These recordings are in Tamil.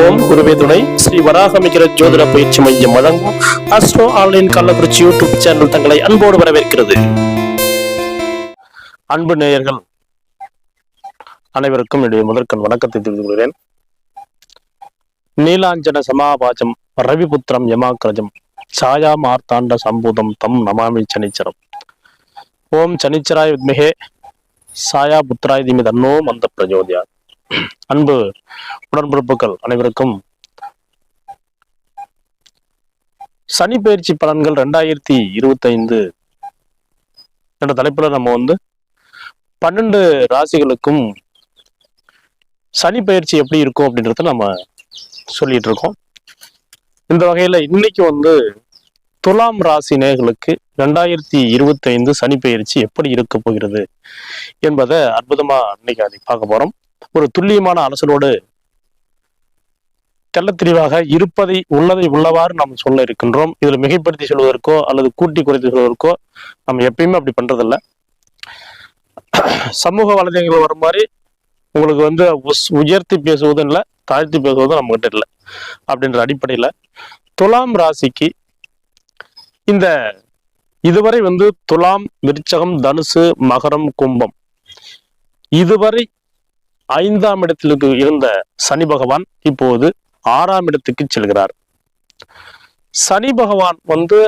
ஓம் குருவே துணை ஸ்ரீ வராகமிகிற ஜோதிட பயிற்சி மையம் வழங்கும் astro online Kallakurichi YouTube channel தங்களை அன்போடு வரவேற்கிறது. அன்பு நேயர்கள் அனைவருக்கும் என்னுடைய முதற்கண் வணக்கத்தை தெரிவித்துக் கொள்கிறேன். நீலாஞ்சன சமாபாஜம் ரவிபுத்திரம் யமாக்கிரஜம் சாயா மார்த்தாண்ட சம்பூதம் தம் நமாமி சனிச்சரம். ஓம் சனிச்சராய் வித்மிகே சாயா புத்திராய் திமி தன்னோ மந்த பிரஜோதியார் அன்பு உடன்பிறப்புகள் அனைவருக்கும் சனி பயிற்சி பலன்கள் ரெண்டாயிரத்தி இருபத்தைந்து என்ற தலைப்புல நம்ம வந்து பன்னெண்டு ராசிகளுக்கும் சனி பயிற்சி எப்படி இருக்கும் அப்படின்றத நம்ம சொல்லிட்டு இருக்கோம். இந்த வகையில இன்னைக்கு வந்து துலாம் ராசி நேர்களுக்கு ரெண்டாயிரத்தி இருபத்தைந்து சனி பயிற்சி எப்படி இருக்க போகிறது என்பதை அற்புதமா இன்னைக்கு அதை பார்க்க போறோம். ஒரு துல்லியமான அலசலோடு தெள்ளத்தெளிவாக இருப்பதை உள்ளதை உள்ளவாறு நாம் சொல்ல இருக்கின்றோம். இதுல மிகைப்படுத்தி சொல்வதற்கோ அல்லது கூட்டி குறைத்து சொல்வதற்கோ நம்ம எப்பயுமே அப்படி பண்றதில்ல. சமூக வலைதளங்கள் வரும் மாதிரி உங்களுக்கு வந்து உயர்த்தி பேசுவதும் இல்லை தாழ்த்தி பேசுவதும் நம்ம கிட்ட இல்லை அப்படின்ற அடிப்படையில துலாம் ராசிக்கு இந்த இதுவரை வந்து துலாம் விருச்சகம் தனுசு மகரம் கும்பம் இதுவரை ஐந்தாம் இடத்திற்கு இருந்த சனி பகவான் இப்போது ஆறாம் இடத்துக்கு செல்கிறார். சனி பகவான் வந்து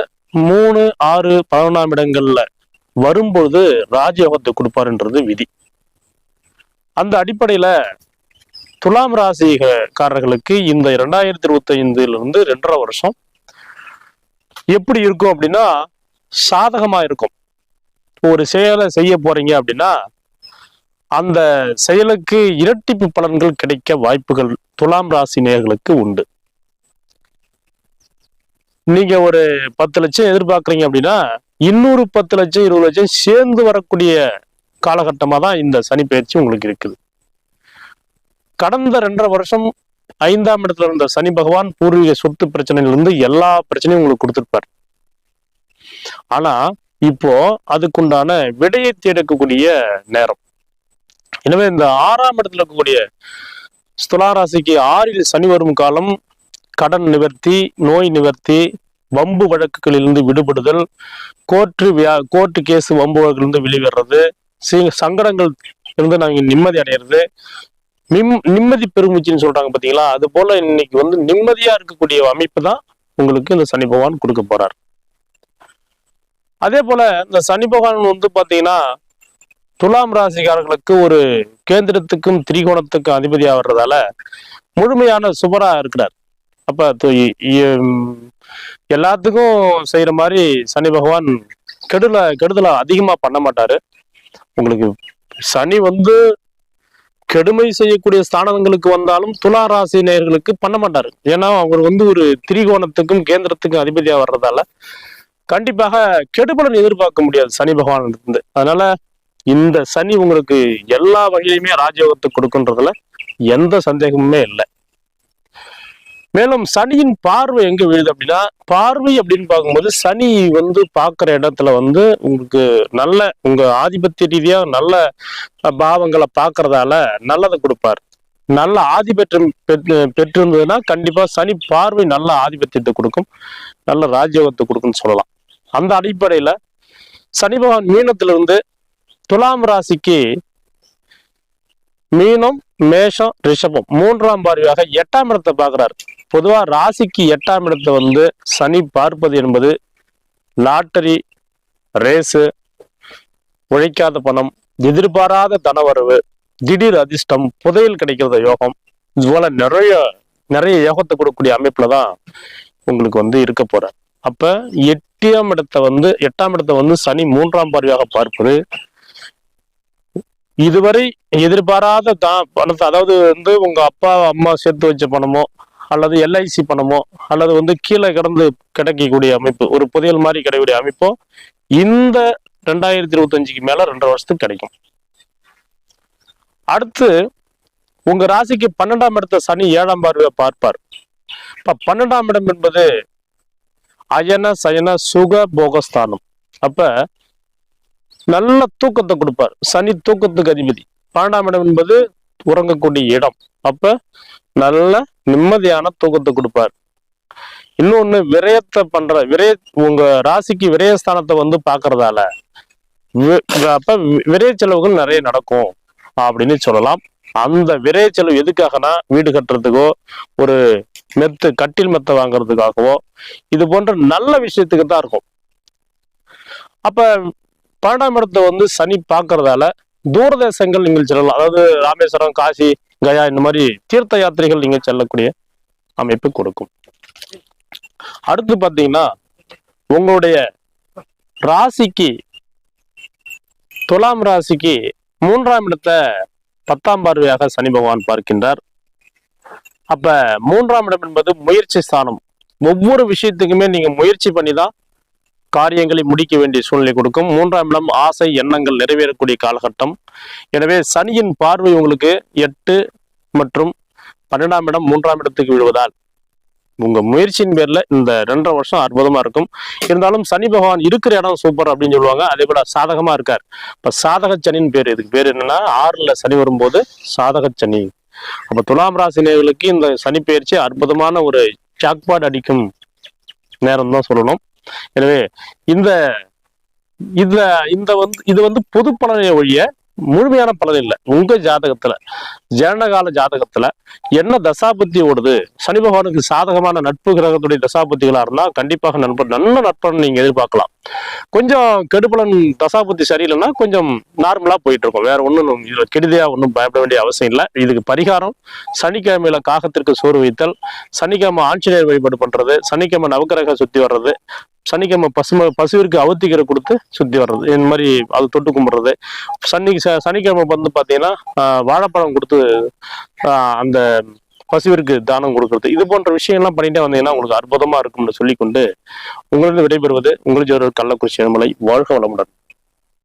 மூணு ஆறு பதினொன்றாம் இடங்கள்ல வரும்பொழுது ராஜயோகத்தை கொடுப்பாருன்றது விதி. அந்த அடிப்படையில துலாம் ராசிகாரர்களுக்கு இந்த இரண்டாயிரத்தி இருபத்தி ஐந்துல இருந்து ரெண்டரை வருஷம் எப்படி இருக்கும் அப்படின்னா சாதகமா இருக்கும். ஒரு செயலை செய்ய போறீங்க அப்படின்னா அந்த செயலுக்கு இரட்டிப்பு பலன்கள் கிடைக்க வாய்ப்புகள் துலாம் ராசி நேர்களுக்கு உண்டு. நீங்க ஒரு பத்து லட்சம் எதிர்பார்க்குறீங்க அப்படின்னா இன்னொரு பத்து லட்சம் இருபது லட்சம் சேர்ந்து வரக்கூடிய காலகட்டமாக தான் இந்த சனி பயிற்சி உங்களுக்கு இருக்குது. கடந்த ரெண்டரை வருஷம் ஐந்தாம் இடத்துல இருந்த சனி பகவான் பூர்வீக சொத்து பிரச்சனையிலிருந்து எல்லா பிரச்சனையும் உங்களுக்கு கொடுத்துருப்பார். ஆனா இப்போ அதுக்குண்டான விடையை தேடக்கூடிய நேரம். எனவே இந்த ஆறாம் இடத்துல இருக்கக்கூடிய துளாராசிக்கு ஆறில் சனி வரும் காலம் கடன் நிவர்த்தி நோய் நிவர்த்தி வம்பு வழக்குகளிலிருந்து விடுபடுதல் கோர்ட்டு வியா கோர்ட்டு கேஸ் வம்பு வழக்கிலிருந்து வெளிவர்றது சங்கடங்கள் இருந்து நாங்கள் நிம்மதி அடையிறது. நிம் நிம்மதி பெருமூச்சுன்னு சொல்றாங்க பாத்தீங்களா? அது போல இன்னைக்கு வந்து நிம்மதியா இருக்கக்கூடிய அமைப்பு தான் உங்களுக்கு இந்த சனி பகவான் கொடுக்க போறார். அதே போல இந்த சனி பகவான் வந்து பாத்தீங்கன்னா துலாம் ராசிக்காரர்களுக்கு ஒரு கேந்திரத்துக்கும் திரிகோணத்துக்கும் அதிபதியா வர்றதால முழுமையான சுபரா இருக்கிறார். அப்ப இ- எல்லாத்துக்கும் செய்யற மாதிரி சனி பகவான் கெடுல கெடுதலை அதிகமா பண்ண மாட்டாரு. உங்களுக்கு சனி வந்து கெடுமை செய்யக்கூடிய ஸ்தானங்களுக்கு வந்தாலும் துலா ராசி நேயர்களுக்கு பண்ண மாட்டாரு. ஏன்னா அவர் வந்து ஒரு திரிகோணத்துக்கும் கேந்திரத்துக்கும் அதிபதியா வர்றதால கண்டிப்பாக கெடுபலன் எதிர்பார்க்க முடியாது சனி பகவான் இருந்து அதனால இந்த சனி உங்களுக்கு எல்லா வகையிலுமே ராஜயோகத்தை கொடுக்குன்றதுல எந்த சந்தேகமுமே இல்லை. மேலும் சனியின் பார்வை எங்க விழுது அப்படின்னா பார்வை அப்படின்னு பார்க்கும்போது சனி வந்து பார்க்குற இடத்துல வந்து உங்களுக்கு நல்ல உங்க ஆதிபத்திய ரீதியா நல்ல பாவங்களை பார்க்கறதால நல்லதை கொடுப்பார். நல்ல ஆதிபத்தியம் பெற்று பெற்றிருந்ததுன்னா கண்டிப்பா சனி பார்வை நல்ல ஆதிபத்தியத்தை கொடுக்கும். நல்ல ராஜயோகத்தை கொடுக்கும்னு சொல்லலாம். அந்த அடிப்படையில சனி பகவான் மீனத்திலிருந்து துலாம் ராசிக்கு மீனம் மேஷம் ரிஷபம் மூன்றாம் பார்வையாக எட்டாம் இடத்தை பார்க்கிறார். பொதுவா ராசிக்கு எட்டாம் இடத்தை வந்து சனி பார்ப்பது என்பது லாட்டரி ரேஸு உழைக்காத பணம் எதிர்பாராத தனவரவு திடீர் அதிர்ஷ்டம் புதையல் கிடைக்கிறத யோகம். இது போல நிறைய நிறைய யோகத்தை கொடுக்கக்கூடிய அமைப்புல தான் உங்களுக்கு வந்து இருக்க போற அப்ப எட்டாம் இடத்தை வந்து எட்டாம் இடத்தை வந்து சனி மூன்றாம் பார்வையாக பார்ப்பது இதுவரை எதிர்பாராத தான் பணத்தை அதாவது வந்து உங்க அப்பா அம்மா சேர்த்து வச்ச பணமோ அல்லது எல்ஐசி பணமோ அல்லது வந்து கீழே கிடந்து கிடைக்கக்கூடிய அமைப்பு ஒரு புதையல் மாதிரி கிடைக்கக்கூடிய அமைப்போ இந்த ரெண்டாயிரத்தி இருபத்தஞ்சுக்கு மேல ரெண்டரை வருஷத்துக்கு கிடைக்கும். அடுத்து உங்க ராசிக்கு பன்னெண்டாம் இடத்த சனி ஏழாம் பார்வையை பார்ப்பார். இப்ப பன்னெண்டாம் இடம் என்பது அயன சயன சுக போகஸ்தானம். அப்ப நல்ல தூக்கத்தை கொடுப்பார். சனி தூக்கத்துக்கு அதிபதி. பன்னெண்டாம் இடம் என்பது உறங்கக்கூடிய இடம். அப்ப நல்ல நிம்மதியான தூக்கத்தை கொடுப்பார். இன்னொன்னு விரயத்தை பண்ற விரய உங்க ராசிக்கு விரயஸ்தானத்தை வந்து பாக்குறதால வி- அப்ப வி- விரய செலவுகள் நிறைய நடக்கும் அப்படின்னு சொல்லலாம். அந்த விரய செலவு எதுக்காகனா வீடு கட்டுறதுக்கோ ஒரு மெத்து கட்டில் மெத்தை வாங்குறதுக்காகவோ இது போன்ற நல்ல விஷயத்துக்கு தான் இருக்கும். அப்ப பன்னெண்டாம் இடத்தை வந்து சனி பார்க்கறதால தூரதேசங்கள் நீங்கள் செல்லலாம். அதாவது ராமேஸ்வரம் காசி கயா இந்த மாதிரி தீர்த்த யாத்திரைகள் நீங்க செல்லக்கூடிய அமைப்பு கொடுக்கும். அடுத்து பாத்தீங்கன்னா உங்களுடைய ராசிக்கு துலாம் ராசிக்கு மூன்றாம் இடத்தை பத்தாம் பார்வையாக சனி பகவான் பார்க்கின்றார். அப்ப மூன்றாம் இடம் என்பது முயற்சி ஸ்தானம். ஒவ்வொரு விஷயத்துக்குமே நீங்க முயற்சி பண்ணி தான் காரியங்களை முடிக்க வேண்டிய சூழ்நிலை கொடுக்கும். மூன்றாம் இடம் ஆசை எண்ணங்கள் நிறைவேறக்கூடிய காலகட்டம். எனவே சனியின் பார்வை உங்களுக்கு எட்டு மற்றும் பன்னெண்டாம் இடம் மூன்றாம் இடத்துக்கு விழுவதால் உங்க முயற்சியின் பேர்ல இந்த ரெண்டரை வருஷம் அற்புதமா இருக்கும். இருந்தாலும் சனி பகவான் இருக்கிற இடம் சூப்பர் அப்படின்னு சொல்லுவாங்க. அதே போல சாதகமா இருக்கார். இப்ப சாதக சனின்னு பேர் இதுக்கு பேர் என்னன்னா ஆறுல சனி வரும்போது சாதக சனி. அப்ப துலாம் ராசி இந்த சனி பயிற்சி அற்புதமான ஒரு ஜாக்பாட் அடிக்கும் நேரம் தான் சொல்லணும். எனவே இந்த இந்த இந்த வந்து இது வந்து பொது பலனை ஒழிய முழுமையான பலன் இல்லை. உங்க ஜாதகத்துல ஜனனகால ஜாதகத்துல என்ன தசாபத்தி ஓடுது? சனி பகவானுக்கு சாதகமான நட்பு கிரகத்துடைய தசாபத்திகளா இருந்தா கண்டிப்பாக நண்பர் நல்ல நட்பன் நீங்க எதிர்பார்க்கலாம். கொஞ்சம் கெடுபலன் தசாபத்தி சரியில்லைன்னா கொஞ்சம் நார்மலா போயிட்டு இருக்கும் வேற ஒன்றும் இதுல கெடுதியா ஒன்றும் பயப்பட வேண்டிய அவசியம் இல்லை. இதுக்கு பரிகாரம் சனிக்கிழமையில காகத்திற்கு சோறு வைத்தல் சனிக்கிழமை ஆஞ்சநேயர் வழிபாடு பண்றது சனிக்கிழமை நவக்கிரக சுத்தி வர்றது சனிக்கிழமை பசும பசுவிற்கு அவத்திக்கரை கொடுத்து சுத்தி வர்றது. இந்த மாதிரி அது தொட்டு கும்பிடுறது. சனி ச- சனிக்கிழமை வந்து பாத்தீங்கன்னா வாழைப்பழம் கொடுத்து அந்த பசுவிற்கு தானம் கொடுக்கறது. இது போன்ற விஷயங்கள்லாம் பண்ணிட்டே வந்தீங்கன்னா உங்களுக்கு அற்புதமா இருக்கும்னு சொல்லிக்கொண்டு உங்களிடம் விடைபெறுவது உங்கள் ஜோரர் கள்ளக்குறிச்சி மலை வாழ்க வளமுடன்.